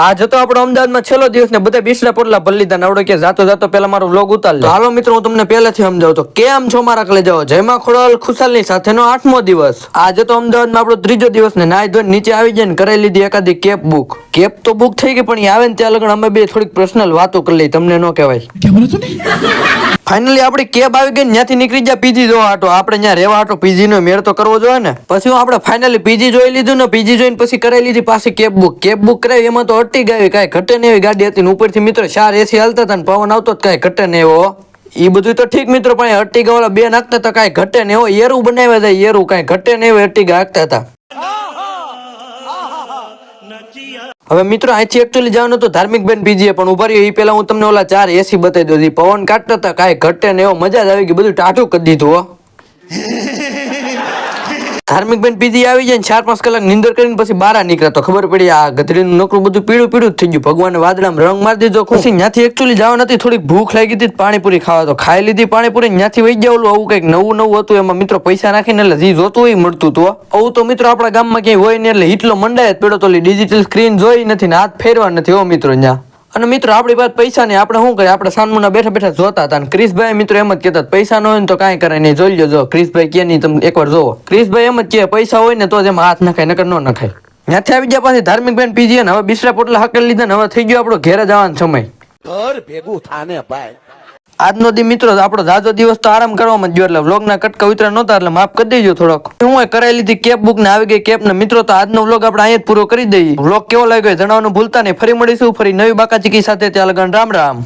આજ જતો આપણો અમદાવાદમાં છેલ્લો દિવસ ને બધા બિસલા પોટલા ભરી લીધા. નવડો કે જાતો જાતો પેલા મારો વ્લોગ ઉતાર લે હાલો મિત્રો, હું તમને પહેલાથી સમજાવું તો કેમ છો મારા કલે જાઓ જયમાં ખોડલ, ખુશાલની સાથેનો આઠમો દિવસ. આજે તો અમદાવાદમાં આપણો ત્રીજો દિવસ ને નાય ધોઈ નીચે આવી જાય ને કરાવી લીધી એકાદી કેબ બુક કેબ તો બુક થઈ ગઈ, પણ આવે ને ત્યાં લગન અમે બે થોડીક પર્સનલ વાતો કરી લઈ તમને ન કહેવાય. ફાઇનલી આપણી કેબ આવી ગઈ ત્યાંથી નીકળી જાય પીજી જોવા હાટો. આપણે ત્યાં રહેવા હાટો પીજી નો મેળ તો કરવો જોઈએ ને? પછી આપણે ફાઇનલી પીજી જોઈ લીધું ને પીજી જોઈને પછી કરાવી લીધી પાછી કેબ બુક કેબ બુક કરાવી, એમાં તો અટી ગઈ, કાંઈ ઘટે નહીં એવી ગાડી હતી ઉપરથી મિત્રો ચાર એસી હાલતા હતા પવન આવતો કાંઈ ઘટે નહીં એવો. એ બધું તો ઠીક મિત્રો, પણ અટી વાળા બે નાખતા હતા, કાંઈ ઘટે નહીં એવો. એરું બનાવ્યા હતા એરું કાંઈ ઘટે નહીં એવું અટી હાંકતા હતા. હવે મિત્રો, અહીંથી એકચ્યુઅલી જવાનું હતું ધાર્મિક બેન પીજીએ, પણ ઊભા રહ્યો એ પેલા હું તમને ઓલા ચાર એસી બતાવી દઉં પવન કાઢતા હતા, કાંઈ ઘટે ને એવો મજા જ આવી ગઈ, બધું ટાઢું કરી દીધું ધાર્મિક બેન પીધી આવી જાય ચાર પાંચ કલાક નીંદર કરીને પછી બહાર નીકળ્યા તો ખબર પડી આ ગધડીનું નોકરું બધું પીળું પીળું થઈ ગયું. ભગવાન વાદળામાં રંગ મારી દીધો. ખુશી ત્યાંથી એકચ્યુઅલી જવા નથી થોડીક ભૂખ લાગી હતી, પાણીપુરી ખાવા. તો ખાઈ લીધી પાણીપુરી ત્યાંથી વહી ગયા ઓલું આવું કંઈક નવું નવું હતું. એમાં મિત્રો પૈસા નાખીને એટલે જે જોતું હોય મળતું હતું આવું તો મિત્રો આપણા ગામમાં ક્યાંય હોય ને એટલે હિટલો મંડાય જ પેડો તો ડિજિટલ સ્ક્રીન જોઈ નથી ને હાથ ફેરવા નથી, હો મિત્રો ત્યાં અને મિત્રો, આપણી પાસે પૈસા નહીં. આપણે શું કરીએ? આપણે સાનમુના બેઠા બેઠા જોતા હતા. અને ક્રિશભાઈ મિત્રો એમ જ કહેતા પૈસા ન હોય ને તો કાંઈ કરે નહીં. જોઈ લેજો ક્રિશભાઈ કે નહીં, તમે એકવાર જોવો ક્રિશભાઈ એમ જ કહે, પૈસા હોય ને તો જ એમાં હાથ નખાય, નકર ન નખાય. ત્યાંથી આવી ગયા પાછી ધાર્મિક બેન પીજી ને હવે બિસરા પોટલા હકેલ લીધા ને હવે થઈ ગયો આપણો ઘેરે જવાનો સમય. ઘર ભેગું થાને ભાઈ. આજનો દી મિત્રો, આપણો જાજો દિવસ તો આરામ કરવામાં ગયો, એટલે વ્લોગ ના કટકા ઉતરા નહોતા, એટલે માફ કરી દેજો થોડોક. હું કરાવી લીધી કેબ બુક ને આવી ગઈ કેબ ને, મિત્રો, તો આજનો વ્લોગ આપણે અહીંયા પૂરો કરી દઈએ. વ્લોગ કેવો લાગ્યો જણાવવાનું ભૂલતા નહીં. ફરી મળીશું, ફરી નવી બાકા ચીકી સાથે. ત્યાં લગન, રામ રામ.